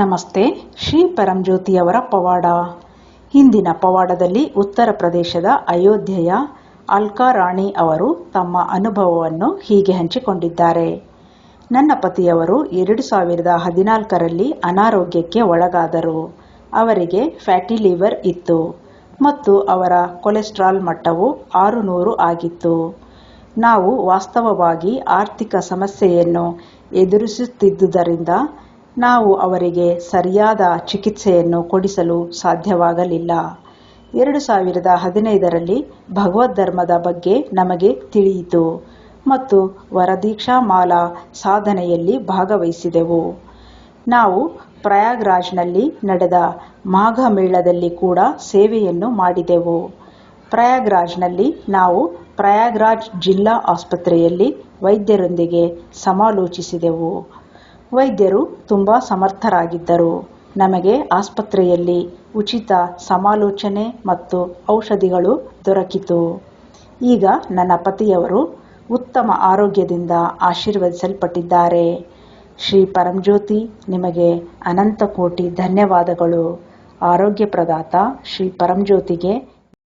ನಮಸ್ತೆ, ಶ್ರೀ ಪರಂಜ್ಯೋತಿಯವರ ಪವಾಡ. ಹಿಂದಿನ ಪವಾಡದಲ್ಲಿ ಉತ್ತರ ಪ್ರದೇಶದ ಅಯೋಧ್ಯೆಯ ಅಲ್ಕಾ ರಾಣಿ ಅವರು ತಮ್ಮ ಅನುಭವವನ್ನು ಹೀಗೆ ಹಂಚಿಕೊಂಡಿದ್ದಾರೆ. ನನ್ನ ಪತಿಯವರು ಎರಡು ಸಾವಿರದ ಹದಿನಾಲ್ಕರಲ್ಲಿ ಅನಾರೋಗ್ಯಕ್ಕೆ ಒಳಗಾದರು. ಅವರಿಗೆ ಫ್ಯಾಟಿ ಲಿವರ್ ಇತ್ತು ಮತ್ತು ಅವರ ಕೊಲೆಸ್ಟ್ರಾಲ್ ಮಟ್ಟವು ಆರು ನೂರು ಆಗಿತ್ತು. ನಾವು ವಾಸ್ತವವಾಗಿ ಆರ್ಥಿಕ ಸಮಸ್ಯೆಯನ್ನು ಎದುರಿಸುತ್ತಿದ್ದುದರಿಂದ ನಾವು ಅವರಿಗೆ ಸರಿಯಾದ ಚಿಕಿತ್ಸೆಯನ್ನು ಕೊಡಿಸಲು ಸಾಧ್ಯವಾಗಲಿಲ್ಲ. ಎರಡು ಸಾವಿರದ ಹದಿನೈದರಲ್ಲಿ ಭಗವದ್ಧರ್ಮದ ಬಗ್ಗೆ ನಮಗೆ ತಿಳಿಯಿತು ಮತ್ತು ವರದೀಕ್ಷಾ ಮಾಲಾ ಸಾಧನೆಯಲ್ಲಿ ಭಾಗವಹಿಸಿದೆವು. ನಾವು ಪ್ರಯಾಗ್ರಾಜ್ನಲ್ಲಿ ನಡೆದ ಮಾಘ ಮೇಳದಲ್ಲಿ ಕೂಡ ಸೇವೆಯನ್ನು ಮಾಡಿದೆವು. ಪ್ರಯಾಗ್ರಾಜ್ನಲ್ಲಿ ನಾವು ಪ್ರಯಾಗ್ರಾಜ್ ಜಿಲ್ಲಾ ಆಸ್ಪತ್ರೆಯಲ್ಲಿ ವೈದ್ಯರೊಂದಿಗೆ ಸಮಾಲೋಚಿಸಿದೆವು. ವೈದ್ಯರು ತುಂಬ ಸಮರ್ಥರಾಗಿದ್ದರು. ನಮಗೆ ಆಸ್ಪತ್ರೆಯಲ್ಲಿ ಉಚಿತ ಸಮಾಲೋಚನೆ ಮತ್ತು ಔಷಧಿಗಳು ದೊರಕಿತು. ಈಗ ನನ್ನ ಪತಿಯವರು ಉತ್ತಮ ಆರೋಗ್ಯದಿಂದ ಆಶೀರ್ವದಿಸಲ್ಪಟ್ಟಿದ್ದಾರೆ. ಶ್ರೀ ಪರಂಜ್ಯೋತಿ, ನಿಮಗೆ ಅನಂತ ಕೋಟಿ ಧನ್ಯವಾದಗಳು. ಆರೋಗ್ಯ ಪ್ರದಾತ ಶ್ರೀ ಪರಂಜ್ಯೋತಿಗೆ